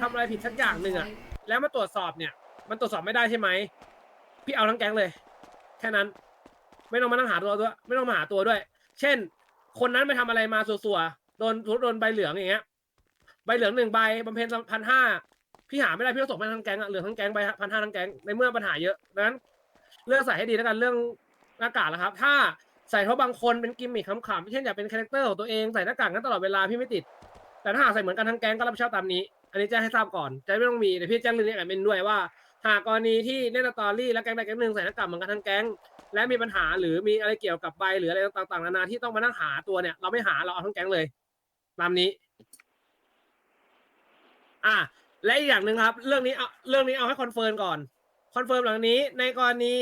ทำอะไรผิดสักอย่างหนึ่งอะแล้วมาตรวจสอบเนี่ย มันตรวจสอบไม่ได้ใช่ไหมพี่เอาทั้งแก๊งเลย แค่นั้น ไม่ต้องมานั่งหาตัวด้วย ไม่ต้องมาหาตัวด้วย เช่น คนนั้นไปทำอะไรมาสัวๆโดนโดนใบเหลืองอย่างเงี้ย ใบเหลืองหนึ่งใบบำเพ็ญพันห้าพี่หาไม่ได้พี่ต้องส่งไปทั้งแก๊งอะเหลืองทั้งแก๊งใบพันห้าทั้งแก๊งในเมื่อปัญหาเยอะดังนั้นเลือกใส่ให้ดีแล้วกันเรื่องหน้ากากนะครับ ถ้าใส่เพราะบางคนเป็นกิมมิคขำๆเช่นอยากเป็นคาแรคเตอร์ของตัวเองใส่หน้ากากนั้นตลอดเวลาพี่ไม่ติด แต่ถ้าหากใส่เหมือนกันทั้งแก๊งก็รับผิดชอบตามนี้ อันนี้แจ้งให้ทราบก่อนจะไม่ต้องมีเดี๋ยวพี่แจ้งเรื่องนี้กับเมนด้วยว่า หากกรณีที่เล่นสตอรี่และแก๊งใดแก๊งหนึ่งใส่หน้ากากเหมือนกันทั้งแก๊งและมีปัญหาหรือมีอะไรเกี่ยวกับใบหรืออะไรต่างๆนานาที่ต้องมานั่งหาตัวเนี่ย เราไม่หาเราเอาทั้งแก๊งเลยตามนี้ อะและอีกอย่างหนึ่งครับ เรื่องนี้เอาเรื่องนี้เอาให้คอนเฟิร์มก่อนคอนเฟิร์มหลังนี้ ในกรณี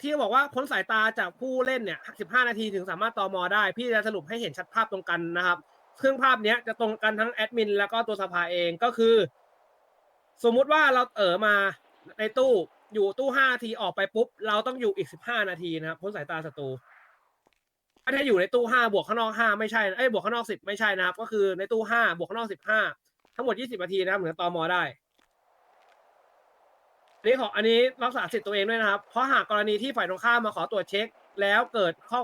ที่บอกว่าพ้นสายตาจากผู้เล่นเนี่ย 15 นาทีถึงสามารถตอมอได้ พี่จะสรุปให้เห็นชัดภาพตรงกันนะครับ ซึ่องภาพเนี้ยจะตรงกันทั้งแอดมินแล้วก็ตัวสภาเองก็คือ สมมุติว่าเราเออมาในตู้อยู่ตู้ห้าทีออกไปปุ๊บ เราต้องอยู่อีกสิบห้านาทีนะครับพ้นสายตาศัตรูถ้าอยู่ในตู้ห้าบวกข้างนอกห้าไม่ใช่เอ้ยบวกข้างนอกสิบไม่ใช่นะครับ ก็คือในตู้ห้าบวกข้างนอกสิบห้าทั้งหมดยี่สิบนาทีนะครับเหมือนตอมอได้อันนี้ขออันนี้รักษาสิทธิ์ตัวเองด้วยนะครับ เพราะหากกรณีที่ฝ่ายตรงข้ามมาขอตรวจเช็ค แล้วเกิดข้อ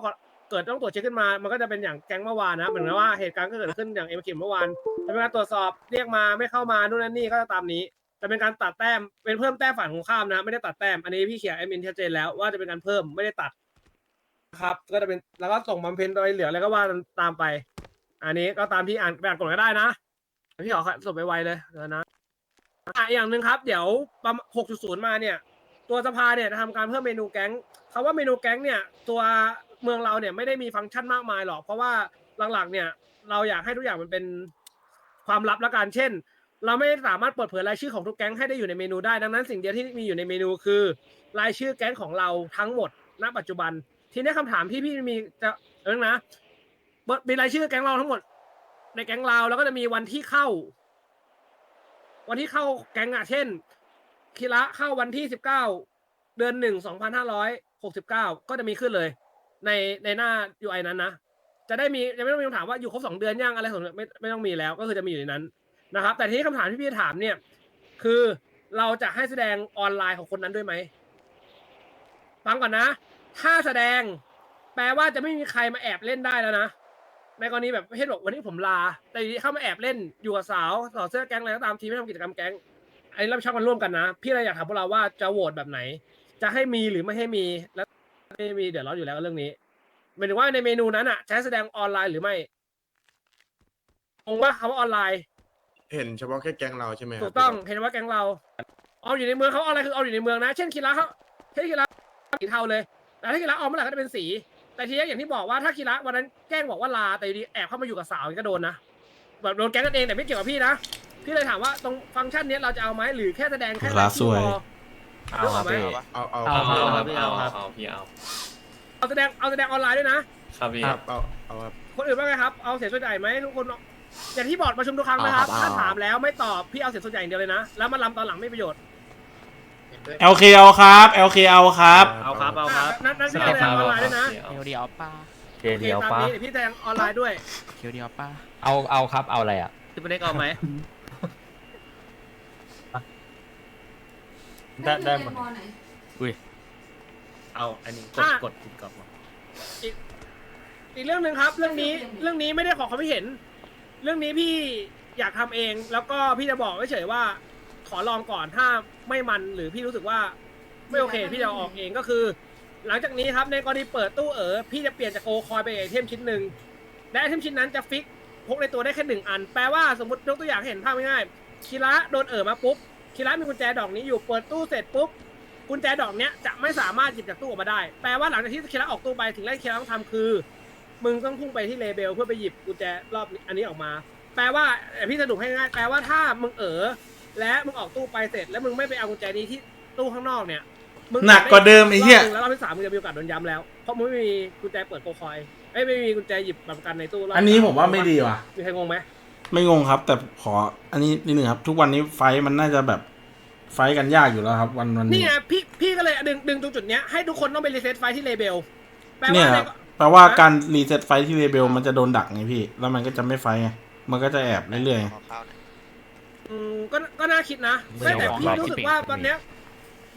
เกิดต้องตรวจเช็คขึ้นมา มันก็จะเป็นอย่างแก๊งเมื่อวานนะ เหมือนกับว่าเหตุการณ์ก็เกิดขึ้นอย่างเอ็มคิมเมื่อวานจะเป็นการตรวจสอบเรียกมาไม่เข้ามานู่นนั่นนี่ก็จะตามนี้จะเป็นการตัดแต้ม เป็นเพิ่มแต้มฝ่ายของข้ามนะ ไม่ได้ตัดแต้ม อันนี้พี่เขียนแอดมินชัดเจนแล้วว่าจะเป็นการเพิ่มไม่ได้ตัดนะครับ ก็จะเป็นแล้วก็ส่งบำเพ็ญตัวเหลือแล้วก็ว่าตามไป อันนี้ก็ตามที่อ่านไปอ่านกฎก็ได้นะพี่ขอส่งไปไวเลยเดี๋ยวนะอะอีกอย่างหนึ่งครับ เดี๋ยวประมาณ6.0 มาเนี่ย ตัวสภาเนี่ยจะทำการเพิ่มเมนูแก๊งคำว่าเมนูแก๊งเนี่ย ตัว เมืองเราเนี่ยไม่ได้มีฟังก์ชันมากมายหรอก เพราะว่าหลักๆเนี่ยเราอยากให้ทุกอย่างมันเป็นความลับละกันเช่น เราไม่สามารถเปิดเผยรายชื่อของทุกแก๊งให้ได้อยู่ในเมนูได้ดังนั้นสิ่งเดียวที่มีอยู่ในเมนูคือ รายชื่อแก๊งของเราทั้งหมด ณ ปัจจุบัน ทีนี้คำถามที่พี่มีจะเออนะเปิดมีรายชื่อแก๊งเราทั้งหมด ในแก๊งเราแล้วก็จะมีวันที่เข้า วันที่เข้าแก๊งอะเช่นคิระเข้าวันที่สิบเก้าเดือนหนึ่งสองพันห้าร้อยหกสิบเก้าก็จะมีขึ้นเลย ในในหน้า UI นั้นนะจะได้มีจะไม่ต้องมีคำถามว่าอยู่ครบสองเดือนยังอะไรของไม่ไม่ต้องมีแล้วก็คือจะมีอยู่ในนั้นนะครับ แต่ที่คำถามที่พี่ถามเนี่ย คือเราจะให้แสดงออนไลน์ของคนนั้นด้วยไหมฟังก่อนนะ ถ้าแสดง แปลว่าจะไม่มีใครมาแอบเล่นได้แล้วนะในกรณีแบบเช่นบอกวันนี้ผมลา แต่เข้ามาแอบเล่นอยู่กับสาวต่อดเสื้อแก๊งอะไรก็ตามทีไม่ทำกิจกรรมแก๊งไอ้รับผิดชอบกันร่วมกันนะ พี่เลยอยากถามพวกเราว่าจะโหวตแบบไหน จะให้มีหรือไม่ให้มีแล้ว ไม่มีเดี๋ยวร้อนอยู่แล้วเรื่องนี้หมายถึงว่าในเมนูนั้นอะจะให้แสดงออนไลน์หรือไม่งงว่าคำว่าออนไลน์เห็นเฉพาะแค่แก๊งเราใช่ไหมครับถูกต้องเห็นว่าแก๊งเราเอาอยู่ในเมืองเขาเอาอะไรคือเอาอยู่ในเมืองนะ เช่นคีระเขาเช่นคีระสีเทาเลยแต่ถ้าคีระเอาเมื่อไหร่ก็จะเป็นสี แต่ทีนี้อย่างที่บอกว่าถ้าคีระวันนั้นแกล้งบอกว่าลาแต่อยู่ดีแอบเข้ามาอยู่กับสาวก็โดนนะแบบโดนแก๊งกันเองแต่ไม่เกี่ยวกับพี่นะพี่เลยถามว่าตรงฟังก์ชันเนี้ยเราจะเอาไหมหรือแค่แสดงแค่คลาสสวย เอาครับพี่เอาเอาเอาเอาเอาเอาครับพี่เอาเอาพี่เอาเอาแสดงเอาแสดงออนไลน์ด้วยนะครับพี่ครับเอาเอาครับคนอื่นว่าไงครับเอาเสียงส่วนใหญ่ไหมทุกคนอย่างที่บอร์ดประชุมทุกครั้งนะครับถ้าถามแล้วไม่ตอบพี่เอาเสียงส่วนใหญ่อย่างเดียวเลยนะแล้วมาลำตอนหลังไม่มีประโยชน์ LK เอาครับ LK เอาครับ เอาครับเอาครับนัดนัดพี่เอาแสดงออนไลน์ด้วยนะเดียวเดียวป้าเคเดียวโอคปะตามนี้เดี๋ยวพี่แสดงออนไลน์ด้วยเดียวเดียวป้าเอาเอาครับเอาอะไรอะที่เป็นเล็กเอาไหม ได้ได้หมดเอาอันนี้กดอะ กดกดกดมาอีกเรื่องหนึ่งครับ เรื่องนี้เรื่องนี้ไม่ได้ขอความคิดเห็น เรื่องนี้พี่อยากทำเอง แล้วก็พี่จะบอกเฉยๆว่า ขอลองก่อนถ้าไม่มันหรือพี่รู้สึกว่า ไม่โอเค พี่จะเอาออกเองก็คือ หลังจากนี้ครับในกรณีเปิดตู้เอ๋อพี่จะเปลี่ยนจากโกคอยไปนไอเทมชิ้นหนึ่งและไอเทมชิ้นนั้นจะฟิกพกในตัวได้แค่หนึ่งอัน แปลว่าสมมติยกตัวอย่างให้เห็นภาพง่ายๆคีระโดนเอ๋อมาปุ๊บ คีระมีกุญแจดอกนี้อยู่เปิดตู้เสร็จปุ๊บกุญแจดอกเนี้ยจะไม่สามารถหยิบจากตู้ออกมาได้แปลว่าหลังจากที่คีระออกตู้ไปถึงแรกคีระต้องทำคือ มึงต้องพุ่งไปที่เลเบลเพื่อไปหยิบกุญแจรอบนี้อันนี้ออกมา แปลว่าเอ่อพี่สรุปให้ง่ายแปลว่าถ้ามึงเอ๋อและมึงออกตู้ไปเสร็จ แล้วมึงไม่ไปเอากุญแจนี้ที่ตู้ข้างนอกเนี่ยมึหนักกว่าเดิมไอ้เหี้ย รบนึ่งแล้วรอบที่สามมึงจะมีโอกาสโดนย้ำแล้ว เพราะมึงไม่มีกุญแจเปิดโกคอยเอ้ยไม่มีกุญแจหยิบแบบประกันในตู้รบอันนี้ผมว่าไม่ดีว่ะ มีใครงงไหม ไม่งงครับ แต่ขออันนี้นิดนึงครับ ทุกวันนี้ไฟท์มันน่าจะแบบไฟท์กันยากอยู่แล้วครับ วันวันนี่นี้ไงพี่พี่ก็เลยดึงดึงตรงจุดเนี้ยให้ทุกคนต้องไปรีเซ็ตไฟล์ที่เลเบลแปลเนี่ว่ายในครับแปลว่าการรีเซ็ตไฟท์ที่เรเบลมันจะโดนดักไงพี่ แล้วมันก็จะไม่ไฟท์ไงมันก็จะแอบเรื่อยๆอืมก็ก็น่าคิดนะไม่แต่ต้องพี่รอรู้สึกว่าตอนเนี้ย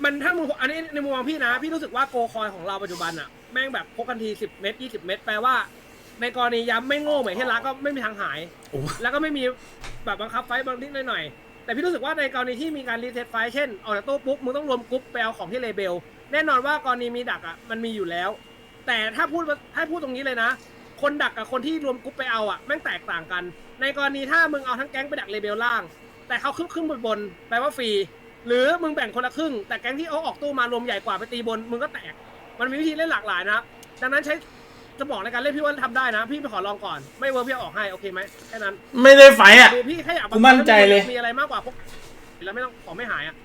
มันถ้ามึงอันนี้ในมุมมองพี่นะ พี่รู้สึกว่าโกคอยของเราปัจจุบันอะแม่งแบบพกกันทีสิบเมตรยี่สิบเมตรแปลว่า ในกรณีย้ำไม่โง่เหมือนที่รักก็ไม่มีทางหาย โอ้แล้วก็ไม่มีแบบบังคับไฟต์บางนิดหน่อยๆแต่พี่รู้สึกว่าในกรณีที่มีการรีเซ็ตไฟต์เช่นออกจากตู้ปุ๊บมึงต้องรวมกรุ๊ปไปเอาของที่เลเบล แน่นอนว่ากรณีมีดักอะมันมีอยู่แล้ว แต่ถ้าพูดว่าถ้าพูดตรงนี้เลยนะ คนดักกับคนที่รวมกรุ๊ปไปเอาอะแม่งแตกต่างกัน ในกรณีถ้ามึงเอาทั้งแก๊งไปดักเลเบลล่าง แต่เขาครึ่งครึ่งบนบนๆแปลว่าฟรีหรือมึงแบ่งคนละครึ่ง แต่แก๊งที่เอาออกตู้มารวมใหญ่กว่าไปตีบนมึงก็แตก มันมีวิธีเล่นหลากหลายนะครับดังนั้นใช้ จะบอกในการเล่นพี่ว่าทำได้นะ พี่ไปขอลองก่อนไม่เวิร์กพี่เอาออกให้โอเคไหมแค่นั้นไม่ได้ไฟท์อะ ดูพี่แค่อยากกูมั่นใจเลย มีอะไรมากกว่าพวกแล้วไม่ต้องของไม่หายอะ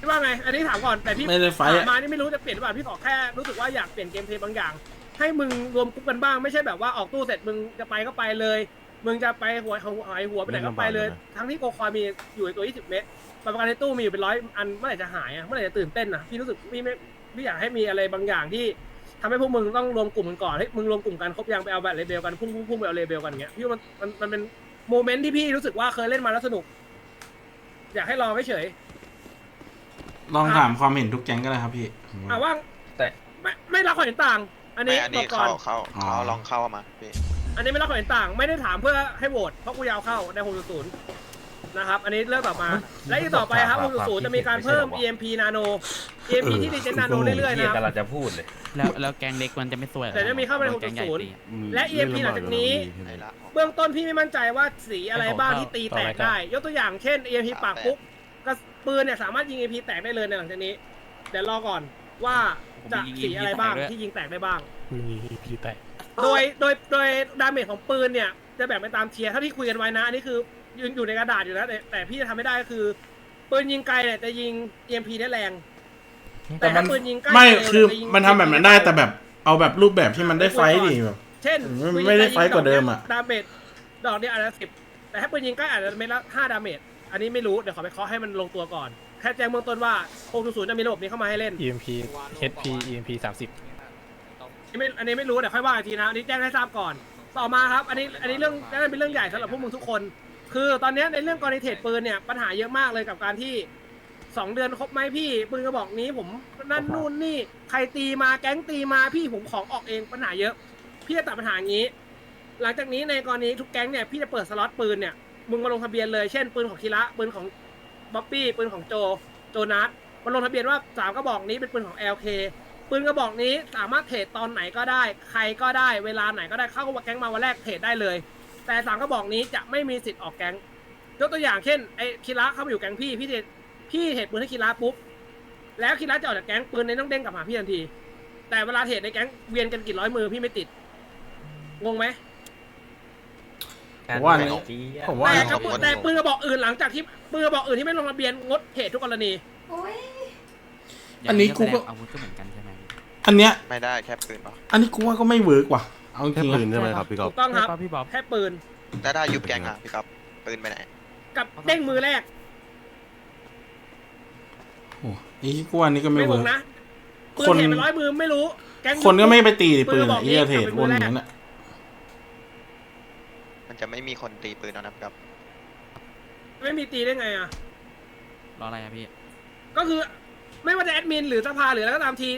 พี่ว่าไง อันนี้ถามก่อนแต่พี่ ไม่ได้ไฟท์ถาอะมมานี่ไม่รู้จะเปลี่ยนหรือเปล่าพี่ขอแค่รู้สึกว่าอยากเปลี่ยนเกมเพลย์บางอย่าง ให้มึงรวมกรุ๊ปกันบ้างไม่ใช่แบบว่าออกตู้เสร็จมึงจะไปก็ไปเลย มึงจะไปหัวหายหัวไปไหนก็ไปเลย ทั้งที่โกคอยมีอยู่ในตัว 20 เมตรประกันในตู้มีอยู่เป็นร้อยอันเมื่อไหร่จะหายอะเมื่อไหร่จะตื่นเต้นอะพี่รู้สึกพี่ไม่พี่อยากให้มีอะไรบางอย่างที่ ทำให้พวกมึงต้องรวมกลุ่มกันก่อนให้ยมึงรวมกลุ่มกันครบยังไปเอาแบบเลเบลกันพุ่งพุ่งพุ่งไปเอาเลเบลกันอย่างเงี้ยพี่ว่ามันมันมันเป็นโมเมนต์ที่พี่รู้สึกว่าเคยเล่นมาแล้วสนุก อยากให้ลองเฉยลองถามความเห็นทุกแก๊งก็ได้ครับพี่ผมๆว่า อะว่าแต่ ไม่ไม่รับความเห็นต่าง อันนี้ไม่อันบนี้อกก่อนเข้าเข้าอ๋อ เขาลองเข้ามาพี่อันนี้ไม่รับความเห็นต่าง ไม่ได้ถามเพื่อให้โหวตเพราะกูยาวเข้าใน6.0นะครับ อันนี้เรื่องต่อมา และอีกต่อไปครับ6.0 จะมีการเพิ่ม EMP Nano EMP ที่ดีเจน Nano เรื่อยๆเฮียนะครับกำลังจะพูดเลย แล้วแล้วแกงเล็กมันจะไม่สวยหรอแต่จะมีเข้าไปในแกงใหญ่60ตีอะ และ EMP หลังจากนี้ไหนละเบื้องต้นพี่ไม่มั่นใจว่าสีอะไรบ้างที่ตีแตกได้ ยกตัวอย่างเช่น EMP ปากปุ๊บกระปืนเนี่ยสามารถยิง EMP แตกได้เลยในหลังจากนี้ เดี๋ยวรอก่อนว่าจะสีอะไรบ้างที่ยิงแตกได้บ้างโดยโดยโดยดาเมจของปืนเนี่ยจะแบ่งไปตามเทียร์เท่าที่คุยกันไว้นะอันนี้คือ ยืนอยู่ในกระดาษอยู่แล้วแต่แต่พี่จะทำไม่ได้ก็คือปืนยิงไกลเนี่ยจะยิง EMP ได้แรง แต่มันถ้าปืนยิงใกล้ไม่เร็วคือจะยิงมันทำแบบนั้นได้แต่แบบเอาแบบรูปแบบที่มันได้ไฟท์ดิแบบ เช่นไม่ไม่ได้ไฟท์กว่าเดิมอะ ดาเมจดอกเนี่ยอาจจะสิบแต่ถ้าปืนยิงใกล้อาจจะเมตรละห้าดาเมจอันนี้ไม่รู้เดี๋ยวขอไปเคาะให้มันลงตัวก่อนแค่แจ้งเบื้องต้นว่า600จะมีระบบนี้เข้ามาให้เล่น EMP HP EMP สามสิบอันนี้ไม่ อันนี้ไม่รู้เดี๋ยวค่อยว่าอีกทีนะอันนี้แจ้งให้ทราบก่อน ต่อมาครับ อันนี้ อันนี้เรื่องน่าจะเป็นเรื่องใหญ่สำหรับพวกมึงทุกคน คือตอนเนี้ยในเรื่องกรณีเทรดปืนเนี่ยปัญหาเยอะมากเลยกับการที่สองเดือนครบไหมพี่ปืนกระบอกนี้ผมนั่นนู่นนี่ใครตีมาแก๊งตีมาพี่ผมของออกเองปัญหาเยอะ พี่จะตัดปัญหาอย่างนี้ หลังจากนี้ในกรณีทุกแก๊งเนี่ยพี่จะเปิดสล็อตปืนเนี่ยมึงมาลงทะเบียนเลยเช่นปืนของคีระปืนของบ๊อบบี้ปืนของโจโจนัสมาลงทะเบียนว่าสามกระบอกนี้เป็นปืนของ LK ปืนกระบอกนี้สามารถเทรดตอนไหนก็ได้ ใครก็ได้เวลาไหนก็ได้เข้าแก๊งมาวันแรกเทรดได้เลย แต่สามกระบอกนี้จะไม่มีสิทธิ์ออกแก๊งยกตัวอย่างเช่นไอ้คีระเข้ามาอยู่แก๊งพี่พี่เทรดพี่เทรดปืนให้คีระปุ๊บแล้วคีระจะออกจากแก๊งปืนในต้องเด้งกลับหาพี่ทันที แต่เวลาเทรดในแก๊งเวียนกันกี่ร้อยมือพี่ไม่ติดงงไหมผมว่าไม่เนี่ยเจี๊ยบผมว่าแต่กระปุกแต่ปืนกระบอกอื่นหลังจากที่ปืนกระบอกอื่นที่ไม่ลงทะเบียนงดเทรดทุกกรณีย่างอันนี้กูก็แสดงอาวุธก็เหมือนกันใช่ไหม อันเนี้ย ไม่ได้แค่ปืนเปล่า อันนี้กูว่าก็ไม่เวิร์กว่ะ เอาจริงๆปืนอะใช่ไหมครับพี่กอถูกต้องครับใช่ปะพี่บ๊อบแค่ปืนแล้วถ้ายุบแกงอะพี่ครับปืนไปไหน กับเด้งมือแรกโอ้ไอ้กูว่าอันนี้ก็ไม่ไม่งเวิงร์ก นะปืนคนเทรดเป็นร้อยมือไม่รู้แก๊ง คนก็ไม่ไปตีดิปืปืนนกระบออะกไอ้เหี้ยนี้เทรดกับวนปืนอแรกย่างนั้นอะมันจะไม่มีคนตีปืนแล้วนะครับ ไม่มีตีได้ไงอะ รออะไรอะพี่ ก็คือไม่ว่าจะแอดมินหรือสภาหรืออะไรก็ตามที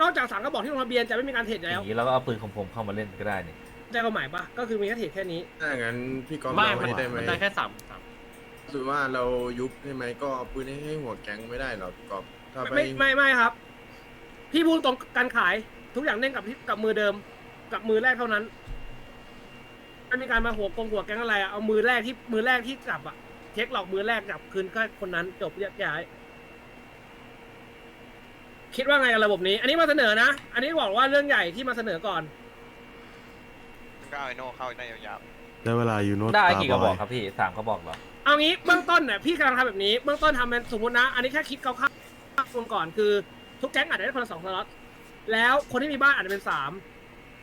นอกจากสั่งกระบอกที่ลงทะเบียนจะไม่มีการเทรดอแล้วย่างนี้เราก็เอาปืนของผมเข้ามาเล่นก็ได้นี่ได้ความหมายปะก็คือมีแค่เทรดแค่นี้ถ้าอย่างนั้นพี่กอล์ฟไม่เรามันให้ได้ไหมมันได้แค่สามสามถือว่าเรายุบใช่ไหมก็เอาปืนให้ให้หัวแก๊งไม่ได้หรอกพี่กอล์ฟถ้าไปไม่ไม่ไม่ครับ พี่พูดตรงการขายทุกอย่างเด้งกับที่กับมือเดิม กับมือแรกเท่านั้นไม่มีการมาหัวกงหัวแก๊งอะไรอะเอามือแรกที่มือแรกที่จับอะเช็คหลอกมือแรกจับคืนก็คนนั้นจบแยกย้าย คิดว่าไงกับระบบนี้ อันนี้มาเสนอนะ อันนี้บอกว่าเรื่องใหญ่ที่มาเสนอก่อน ก็เอาไอโน่เข้าได้ยาวได้เวลายูโนได้กี่กระบอกครับพี่สามกระบอกเหรอ เอางี้เบื้องต้นเนี่ยพี่กำลังทำแบบนี้เบื้องต้นทำเป็นสมมตินะ อันนี้แค่คิดคร่าวๆรวมก่อนคือ ทุกแก๊งอาจจะได้คนละสองสล็อตแล้วคนที่มีบ้านอาจจะเป็นสาม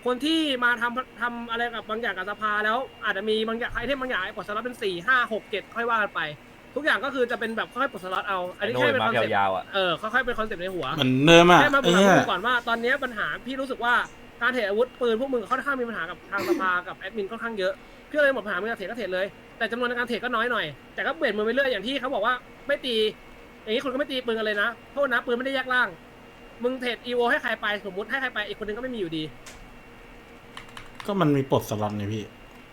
คนที่มาทำทำอะไรกับบางอย่างกับสภาแล้วอาจจะมีบางอย่างไอเทมบางอย่างไอ้ปลดสล็อตเป็นสี่ห้าหกเจ็ดค่อยว่ากันไป ทุกอย่างก็คือจะเป็นแบบค่อยๆปลดสล็อตเอา อันนี้โน้แค่ยเป็นมาคอนเซ็ปต์ยาวๆอะ เออค่อยๆเป็นคอนเซ็ปต์ในหัว เหมือนเดิมอะแค่มาบไอ้อกเหี้ยพวกมึงก่อนว่าตอนนี้ปัญหาพี่รู้สึกว่าการเทรดอาวุธปืนพวกมึงค่อนข้างมีปัญหากับทางสภากับแอดมินค่อนข้างเยอะพี่เลยหมดปัญหาเมื่อเทรดก็เทรดเลยแต่จำนวนในการเทรดก็น้อยหน่อยแต่ก็เปลี่ยนมือไปเรื่อยอย่างที่เขาบอกว่าไม่ตี อย่างนี้คุณก็ไม่ตีปืนกันเลยนะโทษนะปืนไม่ได้แยกล่าง มึงเทรดอีโวให้ใครไปสมมติให้ใครไปอีกคนนึงก็ไม่มีอยู่ดี ก็มันมีปลดสล็อตไงพี่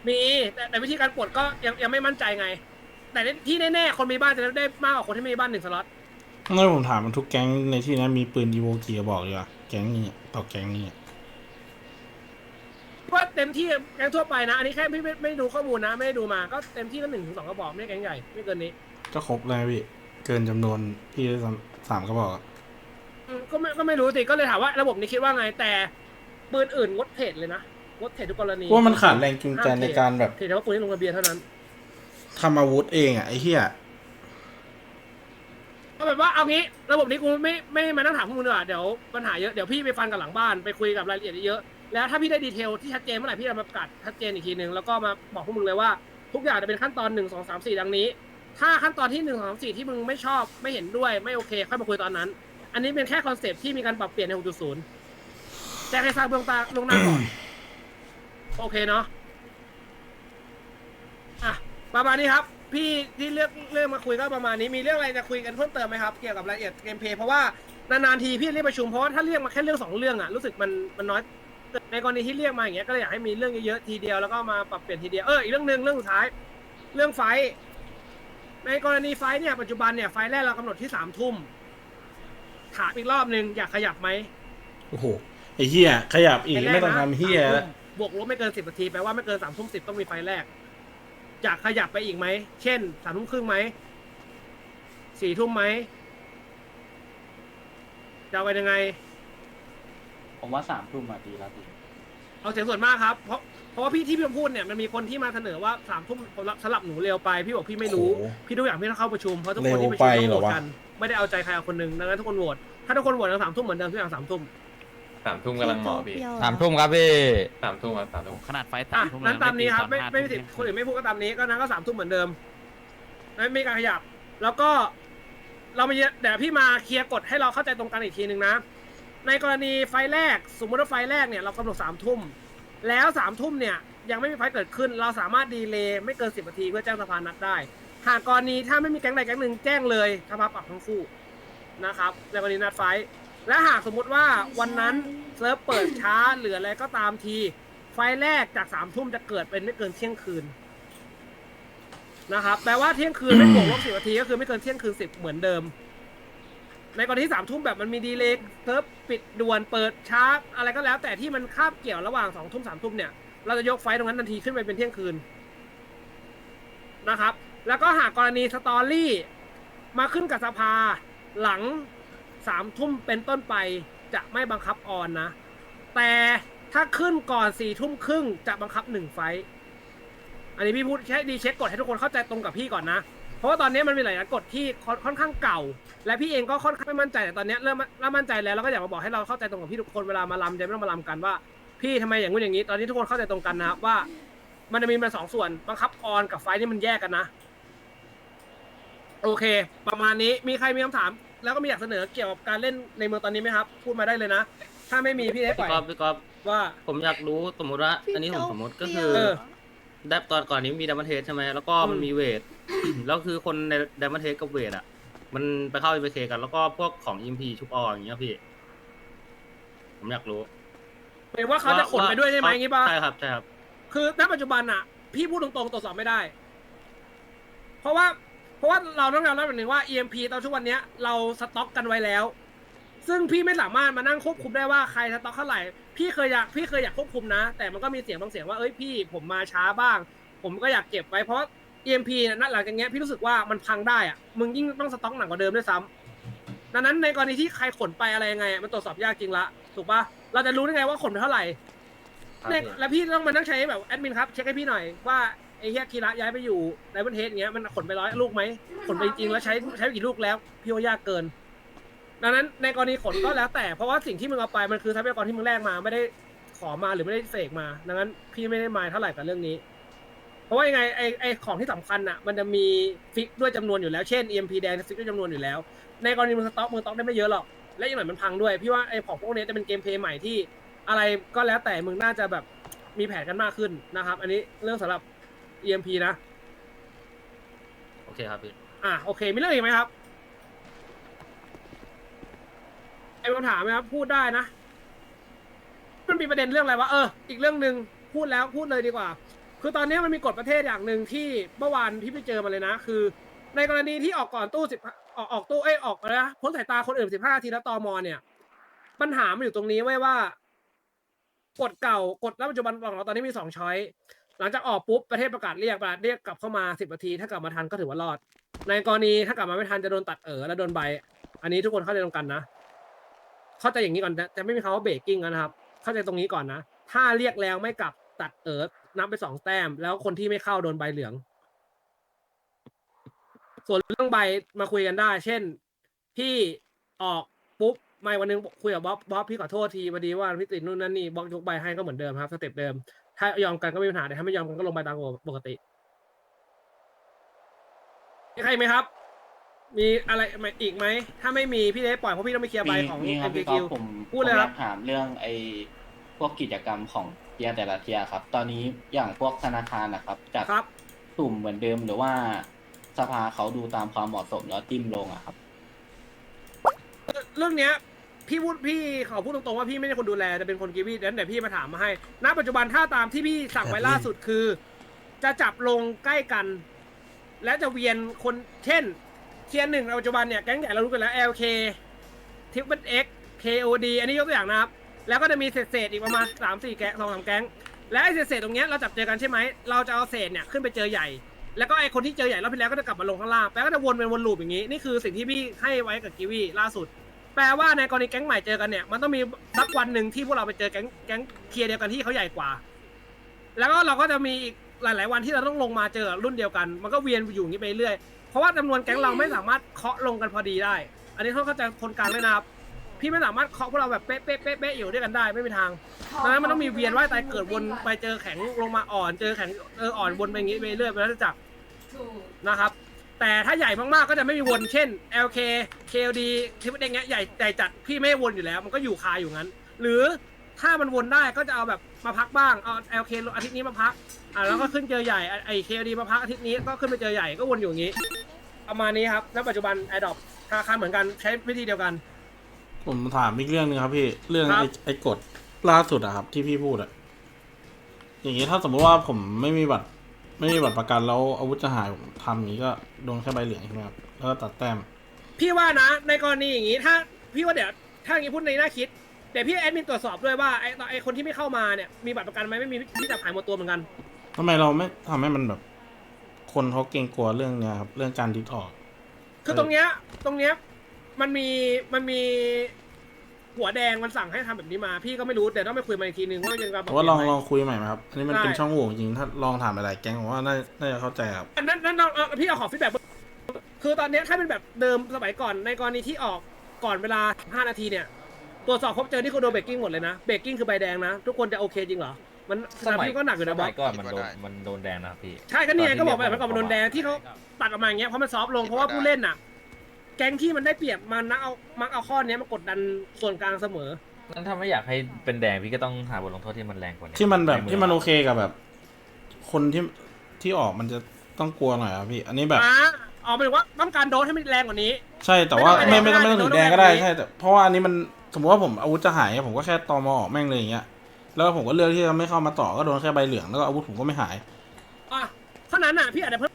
มีแต่แต่วิธีการปลดก็ยังยังไม่มั่นใจไง แต่ที่แน่ๆคนมีบ้านจะได้มากกว่าคนที่ไม่มีบ้านหนึ่งสล็อตงั้นผมถามมันทุกแก๊งในที่นั้นมีปืนอีโวกี่กระบอกดีกว่าแก๊งนี้ต่อแก๊งนี้ว่าเต็มที่แก๊งทั่วไปนะ อันนี้แค่ไม่ไม่ไม่ดูข้อมูลนะ ไม่ได้ดูมาก็เต็มที่ก็หนึ่งถึงสองกระบอกไม่ได้แก๊งใหญ่ไม่เกินนี้ก็ครบเลยพี่เกินจำนวนที่สามสามกระบอกอะอืมก็ไม่ก็ไม่รู้สิก็เลยถามว่าระบบนี้คิดว่าไงแต่ปืนอื่นงดเทรดเลยนะงดเทรดทุกกรณีเพราะว่ามันขาดแรงจูงใจในการแบบเทรดเฉพาะปืนที่ลงทะเบียนเท่านั้น ทำอาวุธเองอะไอ้เหี้ยก็แบบว่าเอางี้ระบบนี้กูไม่ไม่มานั่งถามพวกมึงดีกว่าเดี๋ยวปัญหาเยอะเดี๋ยวพี่ไปฟันกับหลังบ้านไปคุยกับรายละเอียดเยอะแล้วถ้าพี่ได้ดีเทลที่ชัดเจนเมื่อไหร่พี่จะมาประกาศชัดเจนอีกทีหนึ่งแล้วก็มาบอกพวกมึงเลยว่า ทุกอย่างจะเป็นขั้นตอนหนึ่งสองสามสี่ดังนี้ ถ้าขั้นตอนที่หนึ่งสองสามสี่ที่มึงไม่ชอบไม่เห็นด้วยไม่โอเคค่อยมาคุยตอนนั้น อันนี้เป็นแค่คอนเซปต์ที่มีการปรับเปลี่ยนใน6.0แจ้งให้ทราบเบื้องต้นลวงหน้าก่อนโอเคเนาะ ประมาณนี้ครับ พี่ที่เลือกเรื่องมาคุยก็ประมาณนี้มีเรื่องอะไรจะคุยกันเพิ่มเติมไหมครับ เกี่ยวกับรายละเอียดเกมเพลย์เพราะว่านานๆทีพี่เรียกประชุมเพราะว่าถ้าเรียกมาแค่เรื่องสองเรื่องอะรู้สึกมันมันน้อยในกรณีที่เรียกมาอย่างเงี้ยก็เลยอยากให้มีเรื่องเยอะๆทีเดียวแล้วก็มาปรับเปลี่ยนทีเดียวเอออีกเรื่องหนึ่งเรื่องสุดท้าย เรื่องไฟท์ในกรณีไฟท์เนี่ยปัจจุบันเนี่ยไฟท์แรกเรากำหนดที่สามทุ่มถามอีกรอบหนึ่งอยากขยับไหมโอ้โหไอ้เหี้ยขยับอีกไม่ต้องทำเหี้ยสามแล้วทุ่มบวกลบไม่เกินสิบนาทีแปลว่าไม่เกินสามทุ่มสิบต้องมีไฟแรก จะขยับไปอีกไหม เช่นสามทุ่มครึ่งไหม สี่ทุ่มไหม จะเอาไปยังไง ผมว่าสามทุ่มมาดีแล้วดีเอาเสียงส่วนมากครับ เพราะเพราะว่าพี่ที่พี่พูดเนี่ยมันมีคนที่มาเสนอว่าสามทุ่มสลับหนูเร็วไป พี่บอกพี่ไม่รู้ โอ้โห พี่ทุกอย่างพี่ต้องเข้าประชุมเพราะทุกคนที่ประเร็ชุมวไปต้องโหวตเหรอวะกัน ไม่ได้เอาใจใครเอาคนหนึ่งดังนั้นทุกคนโหวตถ้าทุกคนโหวตกันสามทุ่มเหมือนเดิมทุกอย่างสามทุ่ม สามทุ่มกำลังเหมาะพี่สามทุ่มครับพี่สามทุ่มครับสามทุ่มขนาดไฟอะสามทุ่มนั้นตามนี้ครับไม่ตอนไม่มีห้าสิทธิ์ทุ่คนอื่นไม่พูดก็ตามนี้ก็นั้นก็สามทุ่มเหมือนเดิมไม่มีการขยับ แล้วก็เรามาเยเดี๋ยวพี่มาเคลียร์กฎให้เราเข้าใจตรงกันอีกทีหนึ่งนะ ในกรณีไฟล์แรกสมมติว่าไฟล์แรกเนี่ยเรากำหนดสามทุ่มแล้วสามทุ่มเนี่ยยังไม่มีไฟล์เกิดขึ้น เราสามารถดีเลย์ไม่เกินสิบนาทีเพื่อแจ้งสภานัดได้ หากกรณีถ้าไม่มีแก๊งใดแก๊งหนึ่งแจ้งเลยสภาปรับทั้งคู่นะครับในกรณีนัดไฟล์ และหากสมมุติว่าวันนั้นเซิร์ฟเปิดช้าหรืออะไรก็ตามที ไฟล์แรกจากสามทุ่มจะเกิดเป็นไม่เกินเที่ยงคืนนะครับแปลว่าเที่ยงคืนไม่บวกลบสิบนาทีก็คือไม่เกินเที่ยงคืนสิบเหมือนเดิม ในกรณีที่สามทุ่มแบบมันมีดีเลย์เซิร์ฟปิดด่วนเปิดช้าอะไรก็แล้ว แต่ที่มันคาบเกี่ยวระหว่างสองทุ่มสามทุ่มเนี่ยเราจะยกไฟล์ตรงนั้นทันทีขึ้นไปเป็นเที่ยงคืนนะครับ แล้วก็หากกรณีสตอรี่มาขึ้นกับสภาหลัง สามทุ่มเป็นต้นไปจะไม่บังคับออนนะ แต่ถ้าขึ้นก่อนสี่ทุ่มครึ่งจะบังคับหนึ่งไฟท์อันนี้พี่พูดแค่ดีเช็คกฎให้ทุกคนเข้าใจตรงกับพี่ก่อนนะ เพราะว่าตอนนี้มันมีหลายกฎที่ค่อนข้างเก่า และพี่เองก็ค่อนข้างไม่มั่นใจแต่ตอนนี้เริ่มเริ่มมั่นใจแล้วแล้วก็อยากมาบอกให้เราเข้าใจตรงกับพี่ทุกคนเวลามาลำจะไม่ต้องมาลำกันว่า พี่ทำไมอย่างงู้นอย่างนี้ ตอนนี้ทุกคนเข้าใจตรงกันนะครับว่า มันจะมีเป็นสองส่วนบังคับออนกับไฟท์นี่มันแยกกันนะ โอเค ประมาณนี้มีใครมีคำถาม แล้วก็มีอยากเสนอเกี่ยวกับการเล่นในเมืองตอนนี้ไหมครับ พูดมาได้เลยนะ ถ้าไม่มีพี่ได้ปล่อยพี่ก๊อฟพี่ก๊อฟว่า ผมอยากรู้สมมุติว่า อันนี้ผมสมมติก็คือ เออได้ตอนก่อนนี้มีดัมเบลเทสใช่ไหมแล้วก็มันอืม มีเวท แล้วคือคนในดัมเบลเทสกับเวทอะ มันไปเข้าเอเเคกัน แล้วก็พวกของอิมพีชุบอออย่างเงี้ยพี่ ผมอยากรู้หมายว่าเขาจะขนไปด้วยใช่ไหมอย่างงี้ป่ะ ใช่ครับใช่ครับ คือณปัจจุบันอะ พี่พูดตรงๆตรวจสอบไม่ได้ เพราะว่า เพราะว่าเราต้องยอมรับแบบหนึ่งว่า EMP ตอนทุกวันเนี้ยเราสต็อกกันไว้แล้ว ซึ่งพี่ไม่สามารถมานั่งควบคุมได้ว่าใครสต็อกเท่าไหร่ พี่เคยอยากพี่เคยอยากควบคุมนะ แต่มันก็มีเสียงบางเสียงว่าเอ้ยพี่ผมมาช้าบ้าง ผมก็อยากเก็บไว้เพราะ EMP เนี่ยณหลังจากเนี้ยพี่รู้สึกว่ามันพังได้อะมึงยิ่งต้องสต็อกหนักกว่าเดิมด้วยซ้ำดังนั้นในกรณีที่ใครขนไปอะไรยังไงอะมันตรวจสอบยากจริงละถูกปะเราจะรู้ได้ไงว่าขนไปเท่าไหร่ เนี่ยแล้วพี่ต้องมานั่งใช้แบบแอดมินครับเช็คให้พี่หน่อยว่าไอ้เฮียคีระย้ายไปอยู่ในประเทศเงี้ยมันขนไปร้อยลูกไหมขนไปจริงแล้วใช้ใช้ไปกี่ลูกแล้วพี่ว่ายากเกิน ดังนั้นในกรณีขนก็แล้วแต่เพราะว่าสิ่งที่มึงเอาไปมันคือทรัพยากรที่มึงแลกมาไม่ได้ขอมาหรือไม่ได้เสกมาดังนั้น พี่ไม่ได้มายเท่าไหร่กับเรื่องนี้ เพราะว่ายังไงไอไอของที่สำคัญอะ มันจะมีฟิกด้วยจำนวนอยู่แล้วเช่น EMP แดงฟิกด้วยจำนวนอยู่แล้ว ในกรณีมึงสต็อกมึงสต็อกได้ไม่เยอะหรอกและอีกหน่อยมันพังด้วยพี่ว่าไอของพวกนี้จะเป็นเกมเพลย์ใหม่ที่อะไรก็แล้วแต่มึงน่าจะแบบมีแผนกันมากขึ้นนะครับ อันนี้เรื่องสำหรับ EMP นะ โอเคครับพี่อะโอเคมีเรื่องอีกไหมครับไอ้คำถามไหมครับพูดได้นะ มันมีประเด็นเรื่องอะไรวะเอออีกเรื่องหนึ่งพูดแล้วพูดเลยดีกว่า คือตอนนี้มันมีกฎประเทศอย่างหนึ่งที่เมื่อวานที่ไปเจอมาเลยนะ คือ ในกรณีที่ออกก่อนตู้สิบออกออกตู้เอ้ยออกอะไรนะพ้นสายตาคนอื่นสิบห้าทีแล้วตอมเนี่ย ปัญหามันอยู่ตรงนี้ไว้ยว่ากฎเก่ากฎณปัจจุบันของเราตอนนี้มีสองช้อย หลังจากออกปุ๊บประเทศประกาศเรียกประเรียกกลับเข้ามาสิบนาที ถ้ากลับมาทันก็ถือว่ารอด ในกรณีถ้ากลับมาไม่ทันจะโดนตัดเออและโดนใบ อันนี้ทุกคนเข้าใจตรงกันนะ เข้าใจอย่างนี้ก่อนนะจะไม่มีคำว่าเบรกกิ้งนะครับ เข้าใจตรงนี้ก่อนนะ ถ้าเรียกแล้วไม่กลับตัดเออนับไปสองแต้ม แล้วคนที่ไม่เข้าโดนใบเหลือง ส่วนเรื่องใบมาคุยกันได้ เช่นพี่ออกปุ๊บไม่วันหนึงคุยกับบ๊อบบ๊อบพี่ขอโทษทีพอดีว่าพี่ติดนู่นนั่นนี่บ๊อบยกใบให้ก็เหมือนเดิมครับสเต็ปเดิม ถ้ายอมกันก็ไม่มีปัญหาแต่ถ้าไม่ยอมกันก็ลงใบตามปกติมีใครไหมครับ มีอะไรอีกไหม ถ้าไม่มีพี่เดฟปล่อยเพราะพี่ต้องไปเคลียร์ใบของ มีครับพี่ MKQ ก๊อฟผมพูดเลยผมคอรับ ยากถามเรื่องไอ้พวกกิจกรรมของเทียร์แต่ละเทียร์ครับ ตอนนี้อย่างพวกธนาคารนะครับจัดครับ สุ่มเหมือนเดิมหรือว่าสภาเขาดูตามความเหมาะสมแล้วติ้มลงอะครับ เรื่องเนี้ย พี่พูดพี่ขอพูดตรงๆว่าพี่ไม่ใช่คนดูแลจะเป็นคนกีวีดังนั้นเดี๋ยวพี่มาถามมาให้ ณ ปัจจุบันถ้าตามที่พี่สั่งไว้ล่าสุดคือ จะจับลงใกล้กัน และจะเวียนคนเช่นเทียนหนึ่งในปัจจุบันเนี่ยแก๊งใหญ่เรารู้กันแล้ว LK ทิปเปิลเอ็ก KOD อันนี้ยกตัวอย่างนะครับ แล้วก็จะมีเศษๆอีกประมาณ3 4แก๊งสองสามแก๊ง และไอ้เศษๆตรงเนี้ยเราจับเจอกันใช่ไหม เราจะเอาเศษเนี่ยขึ้นไปเจอใหญ่ แล้วก็ไอ้คนที่เจอใหญ่รอบที่แล้วก็จะกลับมาลงข้างล่างแปลก็จะวนเป็นวนลูปอย่างนี้ นี่คือสิ่งที่พี่ให้ไว้กับกิวีล่าสุด แปลว่าในกรณีแก๊งใหม่เจอกันเนี่ย มันต้องมีสักวันหนึ่งที่พวกเราไปเจอแก๊งแก๊งเทียร์เดียวกันที่เขาใหญ่กว่า แล้วก็เราก็จะมีอีกหลาย ๆ วันที่เราต้องลงมาเจอรุ่นเดียวกัน มันก็เวียนอยู่อย่างนี้ไปเรื่อยเพราะว่าจำนวนแก๊งเราไม่สามารถเคาะลงกันพอดีได้ อันนี้ต้องเข้าใจคนกลางด้วยนะครับพี่ไม่สามารถเคาะพวกเราแบบเป๊ะเป๊ะเป๊ะเป๊ะอยู่ด้วยกันได้ไม่มีทางดังนั้นมันต้องมีเวียนว่ายตายเกิดวนไปเจอแข็งลงมาอ่อน เจอแข็งเอออ่อนวนไปอย่างนี้ไปเรื่อยไปแล้วจักนะครับ แต่ถ้าใหญ่มากๆก็จะไม่มีวนเช่น LK KLD ที่เป็นอย่างเงี้ยใหญ่ใหญ่จัดพี่ไม่ให้วนอยู่แล้ว มันก็อยู่คาอยู่งั้น หรือถ้ามันวนได้ก็จะเอาแบบมาพักบ้างเอา LK อาทิตย์นี้มาพักอ่าแล้วก็ขึ้นเจอใหญ่ไอ้ไอ้ KLD มาพักอาทิตย์นี้ก็ขึ้นไปเจอใหญ่ก็วนอยู่อย่างนี้ประมาณนี้ครับณปัจจุบัน Adopt ธนาคารเหมือนกันใช้วิธีเดียวกัน ผมถามอีกเรื่องหนึงครับพี่เรื่องครับ ไอ้ไอ้กฎล่าสุดอะครับ ที่พี่พูดอะอย่างนี้ถ้าสมมติว่าผมไม่มีบัตร ไม่มีบัตรประกันแล้วอาวุธจะหายผมทำอย่างนี้ก็โดนแค่ใบเหลืองใช่ไหมครับแล้วก็ตัดแต้ม พี่ว่านะ ในกรณีอย่างนี้ถ้าพี่ว่าเดี๋ยวถ้าอย่างนี้พูดในหน้าคิดเดี๋ยวพี่แอดมินตรวจสอบด้วยว่าไอ้ไอ้คนที่ไม่เข้ามาเนี่ยมีบัตรประกันไหมไม่มีพี่จับหายหมดตัวเหมือนกัน ทำไมเราไม่ทำให้มันแบบ คนเขาเกรงกลัวเรื่องเนี้ยครับ เรื่องการดิสออก คือตรงเนี้ยตรงเนี้ยมันมีมันมี หัวแดงมันสั่งให้ทำแบบนี้มา พี่ก็ไม่รู้เดี๋ยวต้องไปคุยมาอีกทีนึงว่ายังไงแต่ว่าลองลองคุยใหม่ไหมครับ อันนี้มันได้เป็นช่องโหว่จริงๆถ้าลองถามหลายๆแก๊งผมว่าน่าน่าจะเข้าใจครับ อันนั้นนั้นเอ่อพี่เอาขอฟีดแบ็กคือตอนเนี้ยถ้าเป็นแบบเดิมสมัยก่อนในกรณีที่ออกก่อนเวลา 5 นาทีเนี่ยตรวจสอบพบเจอที่คุณโดนเบรกกิ้งหมดเลยนะเบรกกิ้งคือใบแดงนะ ทุกคนจะโอเคจริงเหรอ มันสนามพี่ก็หนักอยู่นะสบอมัสยก่อนมันโดนมันโดนแดงนะครับพี่ ใช่ก็นี่ไงตอนที่ก็บอกไปเรียกมันก่อนมันโดนแดงที่เขาตัดออกมาอย่างเงี้ยเพราะมันซอฟต์ลงเพราะว่าผู้เล่นน่ะ แก๊งที่มันได้เปรียบมันนักเอามักเอาข้อเนี้ยมากดดันส่วนกลางเสมอ งั้นถ้าไม่อยากให้เป็นแดงพี่ก็ต้องหาบทลงโทษที่มันแรงกว่านี้ที่มันแบบใเองที่มันโอเคกับแบบ คนที่ที่ออกมันจะต้องกลัวหน่อยครับพี่ อันนี้แบบ อ่าออกไปถึงว่าต้องการโดสให้มันแรงกว่านี้ ใช่แต่ว่าไม่ไม่ต้องไม่ไม่ต้องต้องไม่ต้องถึงแดงก็ได้ไม่ต้องใช่แต่เพราะว่าอันนี้มันสมมติว่าผมอาวุธจะหายผมก็แค่ตอมอออกแม่งเลยอย่างเงี้ยแล้วผมก็เลือกที่จะไม่เข้ามาต่อก็โดนแค่ใบเหลืองแล้วก็อาวุธผมก็ไม่หาย อะเท่านั้นน่ะพี่อาจจะเพิ่ม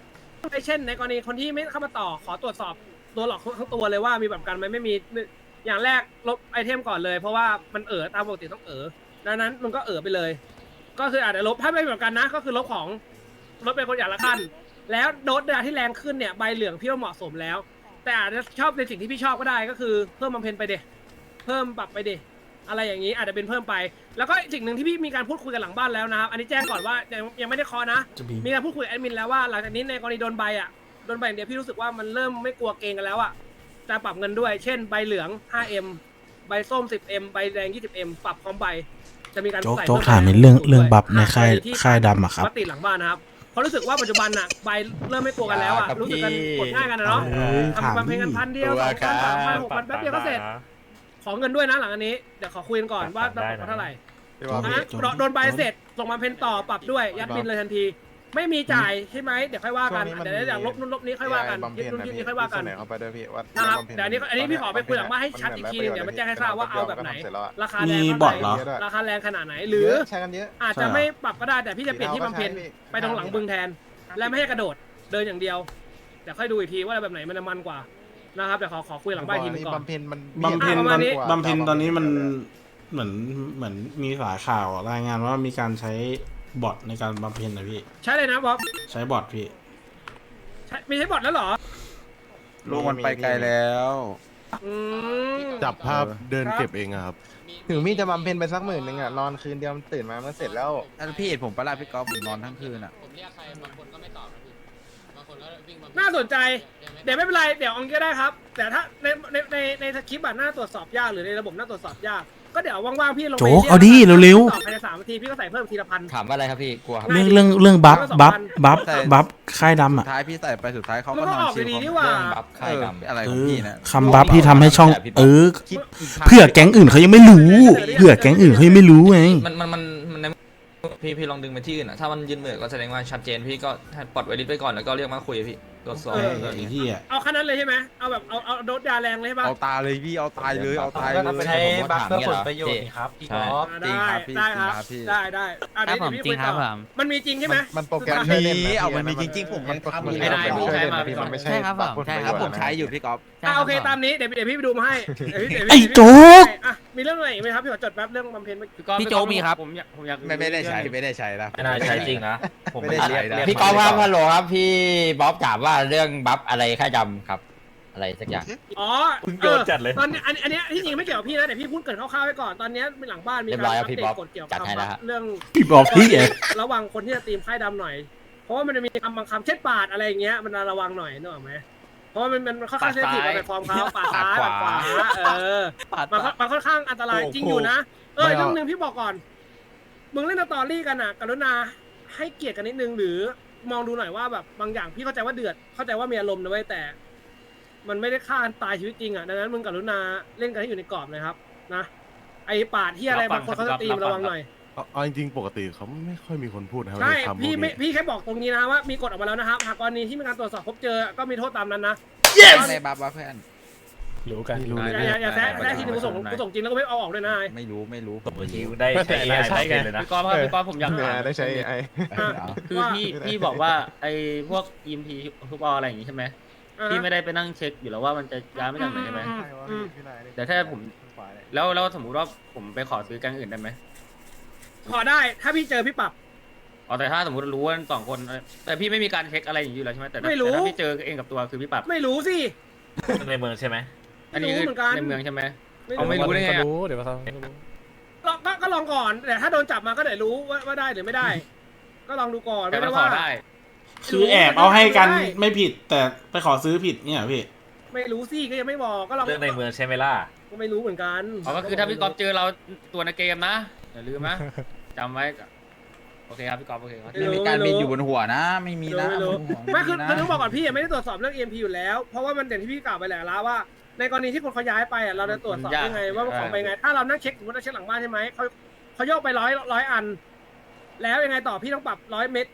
ไปเช่น ในกรณีคนที่ไม่เข้ามาต่อขอตรวจสอบ ตัวหลอกทั้งตัวเลยว่ามีแบบกันไหมไม่มีอย่างแรกลบไอเทมก่อนเลย เพราะว่ามันเอ๋อตามปกติต้องเอ๋อดังนั้นมันก็เอ๋อไปเลย ก็คืออาจจะลบถ้าไม่แบบกันนะ ก็คือลบของลบเป็นคนอย่างละขั้น แล้วโดสเวลาที่แรงขึ้นเนี่ยใบเหลืองพี่ว่าเหมาะสมแล้ว แต่อาจจะชอบในสิ่งที่พี่ชอบก็ได้ก็คือเพิ่มบำเพ็ญไปเดเพิ่มปรับไปเดอะไรอย่างนี้อาจจะเป็นเพิ่มไป แล้วก็สิ่งหนึ่งที่พี่มีการพูดคุยกันหลังบ้านแล้วนะครับอันนี้แจ้งก่อนว่ายังยังไม่ได้เคอนะ จะบีมีการพูดคุยกับแอดมินแล้วว่าหลังจากนี้ในกรณีโดนใบอะโดนใบอย่างเดียวพี่รู้สึกว่ามันเริ่มไม่กลัวเกรงกันแล้วอะจะปรับเงินด้วย เช่น ใบเหลือง 5M ใบส้ม 10M ใบแดง 20M ปรับพร้อมใบ จะมีการโจ๊กใส่โจ๊กพิ่ถามในเรื่องด้วยเรื่องบัฟในค่ายหกรณีที่ค่ายดำอะครับ มติหลังบ้านนะครับเพราะรู้สึกว่าปัจจุบันอะใบเริ่มไม่กลัวกันแล้วอะรู้สึกกันกดง่ายกันนะเนาะเอ้ยถามทำบำเพ็ญกันดิพันเดียวสองพันสามพันหกพันแป๊บเดียวก็เสร็จ ขอเงินด้วยนะหลังอันนี้ เดี๋ยวขอคุยกันก่อนว่าจะปรับเท่าไหร่พี่ว่านะฮะโดนใบเสร็จส่งมาเพนต่อปรับด้วยยัดบินเลยทันที ไม่มีจ่ายใช่ไหมเดี๋ยวค่อยว่ากัน เดี๋ยวอย่างลบนู่นลบนี้ค่อยว่ากันบำยึดเพ็ญนู่นนะยึดพี่นี้ค่อยว่ากัน เสนอเข้าไปด้วยพี่ว่านะครับบำเพ็ญแต่อันนี้อันนี้พี่ขอไปคุยหลังบ้านให้ชัดอีกทีหนึงเดี๋ยวมาแจ้งให้ทราบว่าเอาแบบไหน ราคาแรงมีเท่าบอทไหเหรร่อ ราคาแรงขนาดไหน หรือใช้กันเยอะ อาจใช่จะเหรอไม่ปรับก็ได้แต่พี่จะเปลี่ยนที่บำเพ็ญไปตรงหลังบึงแทน และไม่ให้กระโดดเดินอย่างเดียวเดี๋ยวค่อยดูอีกทีว่าแบบไหนมันจะมันกว่านะครับเดี๋ยวขอขอคุยหลังบ้านอีกทีหนึงก่อน บำเพ็ญมันบำเพ็ญประตมาอณนนี้ บำเพ็ญตอนนี้มันเหมือนเหมือนมีสายข่าวรายงานว่ามีการใช้ บอทในการบำเพ็ญนะพี่ ใช่เลยนะบ๊อบใช้บอทพี่ ใช่มีใช้บอทแล้วเหรอลูกมันไปไกลแล้ว อืมจับภาพเดินเก็บเองอะครับ ถึงพี่จะบำเพ็ญไปสักหมื่นหนึ่งอะ นอนคืนเดียวมันตื่นมามันเสร็จแล้วพี่เห็นผมปะล่ะพี่ก๊อฟผมนอนทั้งคืนอะน่าสนใจ เดี๋ยวไม่เป็นไร เดี๋ยวเอองก็ได้ครับ แต่ถ้าในในในในสคริปต์อะหน้าตรวจสอบยากหรือในระบบหน้าตรวจสอบยาก ก็เดี๋ยวว่างๆพี่ลงไปโจ๊กรียเอาดิเร็วๆ ตอบภายในสามนาทีพี่ก็ใส่เพิ่มทีละพัน ถามว่าอะไรครับพี่กลัวครับเรื่องเรื่องเรื่องบัฟบัฟบัฟบัฟค่ายดำสุอะดท้ายพี่ใส่ไปสุดท้ายเขามันก็ก็นออนอกชิลดีเขาๆนี่หว่าเรื่องบัฟค่ายดำอะไรเอของอพี่นะคำบัฟที่ทำให้ช่อง เออคิดกทางเพื่อแก๊งอื่นเขายังไม่รู้เพื่อแก๊งอื่นเขายังไม่รู้ไงมันมันมันมันในพี่พี่ลองดึงไปที่อื่นอะถ้ามันยืนเหมือก็แสดงว่าชัดเจนพี่ก็ปลดไวริสไปก่อนแล้วก็เรียกมาคุยพี่ต รวจสอบไอ้ที่อะเอาขั้นนั้นเลยใช่ไหมเอาแบบเอาเอาโดสยาแรงเลยใช่ปะเอาตาเลยพี่เอาตายเลยเอาตายเลยใช้บัฟเพื่อผลปประโยชน์นี่ครับพี่ก๊อฟอ่าจริงได้ครับพี่ได้ครับจริงครับพี่ได้ได้อะครัเดี๋บยวผมพี่จริคุยงครับต่อผมมันมีจริงใช่ไหมมันโปรแกรมมีช่วยล่นนะเอามันมีพี่จริงๆผมมันทำมันไม่ได้พี่ใช้มาพี่มันไม่ใช่ใช่ครับผมปใช่ผลครับปะโยชน์ผมใช้อยู่พี่ก๊อฟอะโอเคตามนี้เดี๋ยวเดี๋ยวพี่ไปดูมาให้เดี๋ยวพี่เดี๋ยวไอ้พี่โจ๊กอะ มีเรื่องอะไรอีกไหมครับพี่ขอจดแป๊บเรื่องบำเพ็ญเมื่อกี้ พี่โจ๊กมีครับ ผมอยากผมอยากไม่ไม่ได้ใช้ไม่ได้ใช้นะ ไม่น่าใช้จริงนะ ผมไม่ได้ใช้นะพี่ก๊อฟครับฮัลโหลครับ พี่บ๊อบถามว่าเรื่องบัฟอะไรค่าจำครับ อะไรสักอย่าง อ๋อเพิ่งโยนจัดเลยตอนนี้อันอันเนี้ยที่จริงไม่เกี่ยวกับพี่นะแต่พี่พูดเกรินคร่าวๆไว้ก่อนตอนเนี้ยหลังบ้านมีเรียกาบร้อยรครัอับปพี่เดบ๊ตอบกฎเกี่ยวกับจัดให้แล้วฮะ เรื่องพี่บอกพี่เองระวังคนที่จะตีมค่ายดำหน่อย เพราะว่ามันจะมีคำบางคำเช่นปาดอะไรอย่างเงี้ยมันระวังหน่อยนึกออกไหม เพราะว่ามันมันค่อนข้างเซนซิทีฟกับในฟอร์มเขาปาดซ้ายปาดขวาเออมันค่อนมันค่อนข้างอันตรายจริงอยู่นะเออไม่อีกเอาเรื่องหนึ่งพี่บอกก่อนมึงเล่นสตอรี่กันอะ กรุณาให้เกียรติกันนิดนึงหรือมองดูหน่อยว่าแบบบางอย่างพี่เข้าใจว่าเดือดเข้าใจว่ามีอารมณ์นะเว้ยแต่ มันไม่ได้ฆ่ากันตายชีวิตจริงอะดังนั้นมึงกรุณาเล่นกันให้อยู่ในกรอบนะครับ นะไอ้ปาดที่อะไรบางคนเขาจะตีมระวังหน่อย เอาเอาจริงๆปกติเขาไม่ค่อยมีคนพูดนะครับใช่ในคำพวกพี่ไม่นี้พี่แค่บอกตรงนี้นะว่ามีกฎออกมาแล้วนะครับหากกรณีที่มีการตรวจสอบพบเจอก็มีโทษตามนั้นนะในบัฟวะเพื่อน รู้กันรู้อเลยย่าอย่าอย่าแซะแซะทีนึงกูส่งกูส่งจริงแล้วก็ไม่เอาออกด้วยนะไม่รู้ไม่รู้ผมยิวได้ใช้ AI ใช้เลยนะ พี่ก๊อฟครับพี่ก๊อฟผมอยากเนี่ยถามได้ใช้ไอคือพี่พี่บอกว่าไอ้พวก EMP ทุกออะไรอย่างงี้ใช่ไหมพี่ไม่ได้ไปนั่งเช็คอยู่แล้วว่ามันจะย้ายมาจากไหนใช่ไหม อืม แต่ถ้าผม แล้วแล้วสมมุติว่าผมไปขอซื้อแกงอื่นได้ไหม ขอได้ถ้าพี่เจอพี่ปรับ อ๋อแต่ถ้าสมมติรู้ว่าสองคน แต่พี่ไม่มีการเช็คอะไรอย่างนี้อยู่แล้วใช่ไหมแต่ถ้าไม่รู้ แต่ถ้าพี่เจอเองกับตัวคือพี่ปรับ ไม่รู้สิ ในเมืองใช่ไหมอันนี้ไม่รู้คือเหมือนกัน ในเมืองใช่ไหมไม่เอาไม่ รู้รู้ได้ไงก็อะ รู้เดี๋ยวเขาก็รู้ลองก็ก็ลองก่อนแต่ถ้าโดนจับมาก็เดี๋ยวรู้ว่าว่าได้หรือไม่ได้ ก็ลองดูก่อนแต่ไม่มันได้ขอว่า ได้ คือแอบเอาให้กันไม่ผิดแต่ไปขอซื้อผิดเนี่ยเหรอพี่ ไม่รู้สิก็ยังไม่บอกก็ลองเรื่องในเมืองใช่ไหมล่ะ ก็ไม่รู้เหมือนกันอ๋อก็คือถ้าพี่ก๊อฟเจอเราตัวในเกมนะ อย่าลืมนะจำไว้โอเคครับพี่ก๊อฟโอเคครับไม่มีการบินอยู่บนหัวนะ ไม่มีนะไม่รู้บนหัวไม่คือนะคือต้องบอกก่อนพี่ยังไม่ได้ตรวจสอบเรื่อง EMP อยู่แล้ว เพราะว่ามันอย่างที่พี่กล่าวไปแหละแล้วว่า ในกรณีที่คนเขาย้ายไปอะเราจะตรวจสอบยังไง ว่าของไปนไง ถ้าเรานั่งเช็คสมมติเราเช็คหลังบ้านใช่ไหมเขาเขาโยกไปร้อยร้อยอัน แล้วยังไงต่อพี่ต้องปรับร้อยเมตร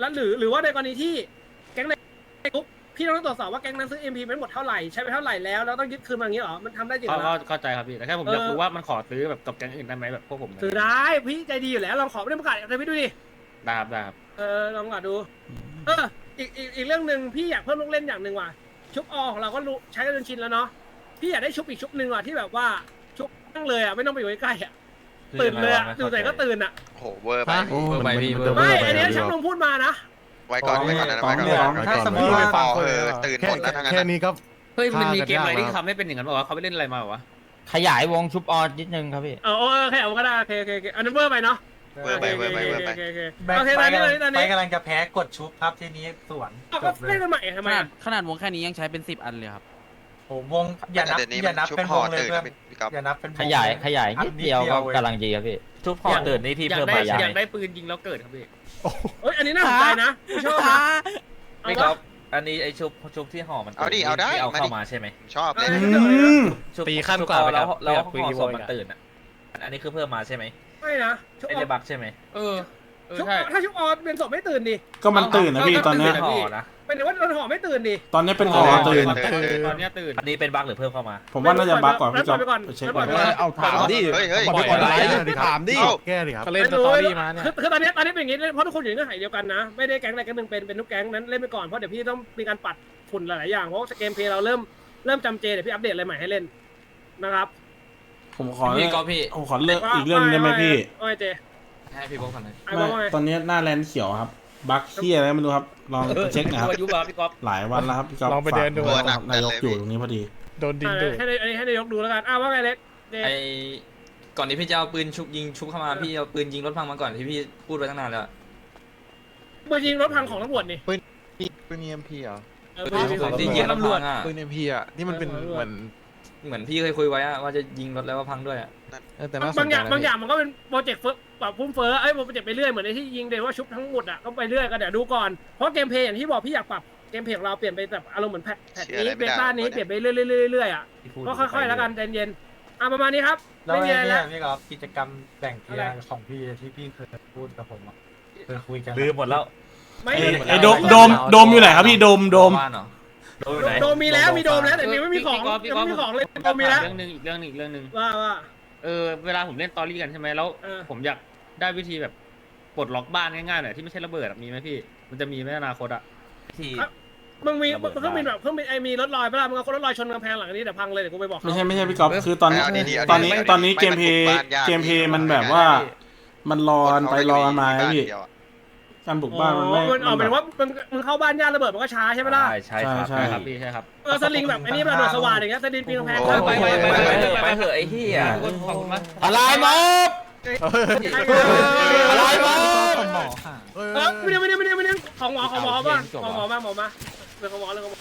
แล้วหรือหรือว่าในกรณีที่แก๊งในปุ๊บ พี่ต้องตรวจสอบว่าแก๊งนั้นซื้อ EMP ไปหมดเท่าไหร่ใช้ไปเท่าไหร่แล้วแล้วต้องยึดคืนมาอย่างนี้เหรอมันทำได้จริงเหรเขาอเข้าใจครับพี่ แต่แค่ผมอยากรู้ว่ามันขอซื้อแบบกับแก๊งอื่นได้ไหมแบบพวกผมซื้อได้พี่ใจดีอยู่แล้วลองขอไม่ได้ประกาศอะไรพี่ดูดิได้ครับได้ครับเออลองก่อนดู เอออีกอีกอีกเรื่องหนึ่งพี่อยากเพิ่มลูกเล่นอย่างหนึ่งว่ะชุบอของเราก็รู้ใช้กันจนชินแล้วเนาะพี่อยากได้ชุบอีกชุบหนึ่งว่ะที่แบบว่าชุบนั่งเลยอะไม่ต้องไปอยู่ใกล้ๆอะตื่นเลยอะตื่นไหนก็ตื่นอะโหเวอร์ไป โอ้เวอร์ไปพี่มันจะไม่เวร์ปอันเนี้ยพี่ช่างบลอกงพูดมานะ ไว้ก่อนไว้ก่อนนะไว้ก่อนต้องไว้ก่อนถ้าสมมุติพี่ว่าไม่พอเออตื่นหมดแล้วทั้งนั้นแค่อะนี้ก็เฮ้ยมันมีฆ่ากันเกมอะไรยากที่มากทำให้เป็นอย่างนั้นบอกว่าเขาไปเล่นอะไรมาบอกว่าขยายวงชุบออนนิดนึงครับพี่เออโอเคเอาก็ได้โอเคโอเคโอเคอันนั้นเวอร์ไปเนาะเวอร์ไปเวอร์ไปเวอร์ไปโอเคโอเคโอเคโอเคตอนนี้ตอนนี้ตอนนี้กำลังจะแพ้กดชุบครับทีนี้สวนเอาก็เล่นกันใหม่ทำขไมนาดอะขนาดวงแค่นี้ยังใช้เป็นสิบอันเลยครับโอ้วงอย่านับเดี๋ยวนี้อย่านับชุบเป็นห่วองเลยตื่นเพื่อนะนพี่ก๊อฟอย่านับเป็นวงขยายขยายอันิดเดียวก็กำลังดีครับพี่ชุบพอตื่นนี่พี่อยากเพิ่มได้มาใหญ่อยากได้ปืนยิงแล้วเกิดครับพี่ เอ้ยอันนี้น่าสนใจนะกูชอบนะเอาพี่วะก๊อฟอันนี้ไอชุบชุบที่ห่อมันเอาดิเอาได้ที่เอามาดิ เข้ามาใช่ไหมชอบเลยอืม ชุบตีขั้นกว่าชุบไปแล้วครับแล้วอยากคุยห่อกี่ศพโมงมันอะตื่นอะอันนี้คือเพิ่มมาใช่ไหมไม่นะชุบไออเดอกบักใช่ไหมเออ เออชุบใช่ถ้าชุบออนเป็นศพไม่ตื่นดิก็มันตื่นนะพี่ตอนเนี้ยก็ตื่ะ เป็นว่าโดนห่อไม่ตื่นดิตอนเนี้ยเป็นหอตื่น ตอนเนี้ยตื่นอันนี้เป็นบั๊กหรือเพิ่มเข้ามา ผมว่าน่าจะบั๊กกว่าพี่จ๊อบไปก่อนไปเช็คไปก่อนก่อนเอาถามดิเฮ้ยเฮ้ยบอกไปก่อนอะไรถามดิเอ้าแก้ดิครับ เล่นสตอรี่มาเนี่ยคือคือตอนเนี้ยตอนนี้เป็นอย่างงี้เพราะทุกคนอยู่ในเงื่อนไขเดียวกันนะ ไม่ได้แก๊งใดแก๊งหนึ่งเป็นเป็นทุกแก๊งนั้นเล่นไปก่อนเพราะเดี๋ยวพี่ต้องมีการปัดฝุ่นหลายๆอย่างเพราะเกมเพลย์เราเริ่มเริ่มจำเจเดี๋ยวพี่อัปเดตอะไรใหม่ให้เล่นนะครับผมขอพี่ก๊อฟพี่ผมขอเลือกอีกเรื่องได้ไหมพี่โอ้ยเจให้พี่บอกก่อนเลยไอ้ไม่บอกว่าไงตอนนี้หน้าแลนด์เขียวครับ บั๊กเฮียอะไรไม่รู้ครับ ลองไปเช็คหนะครับยุบแล้วพี่ก๊อฟหลายวันแล้วครับพี่ก๊อฟลองไปเดินดู ฝากวยนะครับนายกอยู่ตรงนี้พอดี โดนดิงอะดูให้ให้ให้ให้นายกดูแล้วกันอ้าวว่าไงเล็กเจไอก่อนที่พี่จะเอาปืนชุบยิงชุบเข้ามาพี่เอาปืนยิงรถพังมาก่อนที่พี่พูดไว้ตั้งนานแล้วอะปืนยิงรถพังของตำรวจนี่ปืนปืนเอ็มพีเหรอเออปืนปืนยิงของที่ยิงรถพังอะปืนเอ็มพีอะนี่มันเป็นเหมือนเหมือนพี่เคยคุยไว้อะว่าจะยิงรถแล้วว่าพังด้วยอะเออแต่น่าสนใจบางอย่างนะบางอย่างมันก็เป็นโปรเจกต์เฟิร์ แบบพุ่มเฟ้อเอ้ยโปรเจกต์ไปเรื่อยเหมือนในที่ยิงเดว่าชุบทั้งหมดอะก็ไปเรื่อยก็เดี๋ยวดูก่อนเพราะเกมเพลย์อย่างที่บอกพี่อยากปรับเกมเพลย์ของเราเปลี่ยนไปแบบอารมณ์เหมือนแพทแพทนี้เบต้านี้เปลี่ยนไปเรื่อยๆเรื่อยๆอะก็ค่อยๆแล้วกันใจเย็นอะประมาณนี้ครับไม่มีอะไรแล้ว พี่ครับกิจกรรมแบ่งเทียร์ของพี่ที่พี่เคยพูดกับผมอะเคยคุยกันลืมหมดแล้วไม่ไอ้ไอ้โดมโดมโดมอยู่ไหนครับพี่โดมโดมบ้านเหรอโดนไหนโดมมีแล้วมีโดมแล้วแต่ยังไม่มีของพี่ก๊ฟพี่ยังก๊ฟไม่มีของเลยผมโดมมีแล้ว เรื่องหนึงอีกเรื่องหนึงอีกเรื่องหนึง ว่าว่า เออเวลาผมเล่นตอรี่กันใช่ไหมแล้ว เออ ผมอยากได้วิธีแบบปลดล็อกบ้านง่ายๆหน่อยที่ไม่ใช่ระเบิดอะมีไหมพี่ มันจะมีไหมอนาคตอะที่ มึงมีระเบิดเครื่องบินแบบเครื่องบินไอมีรถลอยปะล่ะมึงเอาคนรถลอยชนกำแพงหลังนี้เดี๋ยวพังเลยเดี๋ยวกูไปบอกเขาไม่ใช่ไม่ใช่พี่ก๊อฟคือตอนนี้เอาดีๆเอาดีๆตอนนี้เอาดีๆตอนนี้ไม่เกมเพลย์มันบุกบ้านยาก เกมเพลย์พี่มันมันแบบง่ายว่าพี่มันรอกันไปรอกันมาครับพี่ เดียวอะ การบุกบ้านมันไม่อ๋อมันออกมัเป็นนแบบว่ามึงมึงเข้าบ้านญาติระเบิดมันก็ช้าใช่ไหมล่ะใช่ใช่ครับใช่ใช่ ใช่ครับพี่ใช่ครับเออสลิงแบบอันนี้ระเบิดสว่านอย่างเงี้ยสลิงปีนกำแพงโอ้เข้าโหไปไปไปไปไปไปไปเหอะไอ้เหี้ยขอบคุณขอบคุณมากอะไรมอบอะไรมอบเออไม่ได้ไม่ได้ไม่ได้ไม่ได้ของหมอของหมอบ้างของหมอบ้างหมอมาเรื่องของหมอเรื่องของหมอ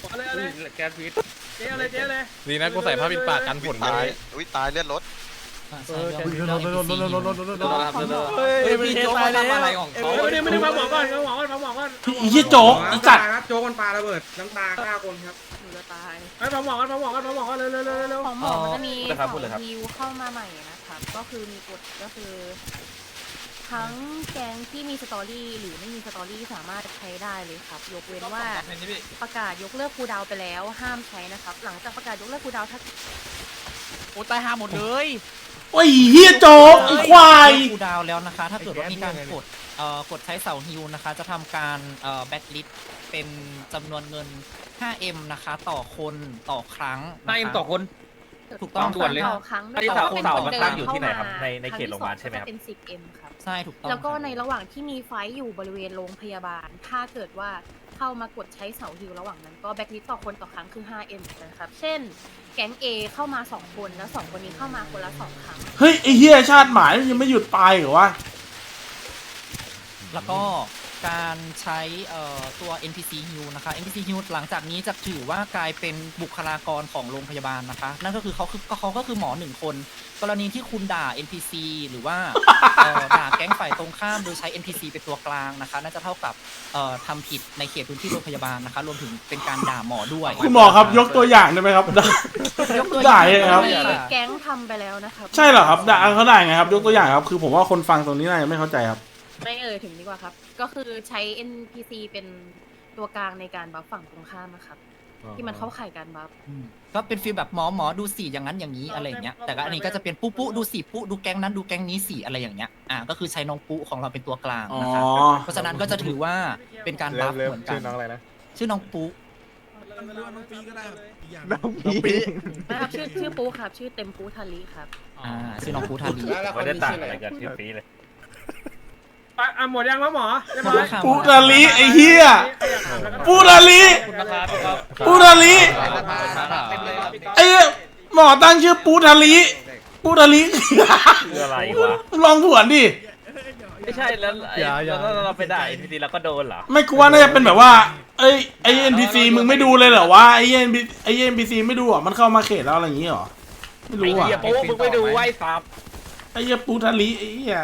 หมออะไรอะไรแก๊สพีทเจ๊อะไรเจ๊อะไรดีนะกูใส่ผ้าปิดปากกันฝนตายอุ้ยตายเลือดรถ เออรถรถรถรถรถรถรถรถเดี๋ยวเราครับเดี๋ยวเราเฮ้ยพี่โจ๊กมาทำอะไรของเออไม่ได้ไม่ได้ฟังหมอก่อนฟังหมอก่อนฟังหมอก่อนไอ้เหี้ยโจ๊กไอ้จัดโจ๊กคนปลาระเบิดน้ำตาฆ่าคนครับหนูจะตายไอ้ฟังหมอก่อนฟังหมอก่อนฟังหมอก่อนเร็วเร็วเร็วเร็วของหมอมันจะมีพูดเลยครับขพูอดเลยครับงฮิวเข้ามาใหม่นะครับก็คือมีกฎก็คือ ทั้งแก๊งที่มีสตอรี่หรือไม่มีสตอรี่สามารถใช้ได้เลยครับ ยกเว้นว่าเห็นนี่พี่ประกาศยกเลิกคูลดาวน์ไปแล้วห้ามใช้นะครับ หลังจากประกาศยกเลิกคูลดาวน์ถ้าโอ้ตายหาหมดเลย โอ้ยเฮียโจ๊กไอ้ควาย คูดาวแล้วนะคะ ถ้าเกิดว่ามีการกดเอ่อกดใช้เสาฮิวนะคะ จะทำการเอ่อแบ็กลิสเป็นจำนวนเงิน 5M นะคะ ต่อคนต่อครั้งให้เอ็มต่อคน ถูกต้องด่วนเลย ต่อครั้งไอ้แล้วเสาก็เป็นเสาคนมันเดิตั้มงอยู่เข้าที่ไหนมาครับในในครั้เขตโรงพยาบาลที่สอใช่ไหมครับก็จะเป็น 10M ครับ ใช่ถูกต้องแล้วก็ครับในระหว่างที่มีไฟท์อยู่บริเวณโรงพยาบาล ถ้าเกิดว่า เข้ามากดใช้เสาฮิวระหว่างนั้นก็แบ็กลิสต่อคนต่อครั้งคือ 5M นะครับ เช่น แก๊ง A เข้ามา 2 คนแล้ว 2 คนนี้เข้ามาคนละ 2 ครั้ง เฮ้ยไอ้เฮียชาติหมายมันยังไม่หยุดตายเหรอวะ แล้วก็ การใช้เอ่อตัว NPC Heal นะคะ NPC Heal หลังจากนี้จะถือว่ากลายเป็นบุคลากรของโรงพยาบาลนะคะ นั่นก็คือเขาคือเขาก็คือหมอหนึ่งคน กรณีที่คุณด่า NPC หรือว่าเอ่อด่าแก๊งฝ่ายตรงข้ามโดยใช้ NPC เป็นตัวกลางนะคะ น่าจะเท่ากับเอ่อทำผิดในเขตพื้นที่โรงพยาบาลนะคะ รวมถึงเป็นการด่าหมอด้วยคุณหมอครับยกตัวอย่างได้ไหมครับได้ยกตัวอได้ย่างครับมีแก๊งทำไปแล้วนะครับใช่เหรอครับได้เขาได้ไงครับยกตัวอย่างครับคือผมว่าคนฟังตรงนี้น่าจะไม่เข้าใจครับไม่เอ่ยถึงดีกว่าครับ ก็คือใช้ NPC เป็นตัวกลางในการบัฟฝั่งตรงข้ามนะครับ ที่มันเข้าข่ายการบัฟ อืมก็เป็นฟีลแบบหมอหมอดูสีอย่างนั้นอย่างนี้อะไรอย่างเงี้ย แต่ก็อันนี้ก็จะเป็นปุ๊ปุ๊ดูสีปุ๊ดูแก๊งนั้นดูแก๊งนี้สีอะไรอย่างเงี้ย อ่า ก็คือใช้น้องปุ๊ของเราเป็นตัวกลางอ๋อนะคะเพราะฉะนั้นก็จะถือว่าเป็นการบัฟเหมือนกัน ชื่อน้องอะไรนะชื่อน้องปุ๊น้องปี นะครับชื่อชื่อปูครับ ชื่อเต็มปูทาริครับ อ่า ชื่อน้องปุ๊ทารีไม่ได้ต่างอะไร กันที่ปีเลย อะอะหมดยังแล้วหมอเรียบร้อยปูดาลิไอ้เฮียปูดาลิขอบคุณนะครับพี่ก๊อฟปูดาลิเต็มเลยครับพี่ก๊อฟไอ้หมอตั้งชื่อปูดาลิปูดาลิคืออะไรวะ ลองผวนดิ ไม่ใช่แล้วไอ้แล้วเราไปด่า NPC แล้วก็โดนเหรอไม่กลัวน่าจะเป็นแบบว่า เอ้ยไอ้ NPC มึงไม่ดูเลยเหรอวะไอ้ NPC ไอ้ NPC ไม่ดูอะมันเข้ามาเขตแล้วอะไรอย่างงี้เหรอไม่รู้อะไอ้เหี้ยโป๊ะมึงไปดูไว้ซับ ไอ้เหี้ยปูดาลิไอ้เหี้ย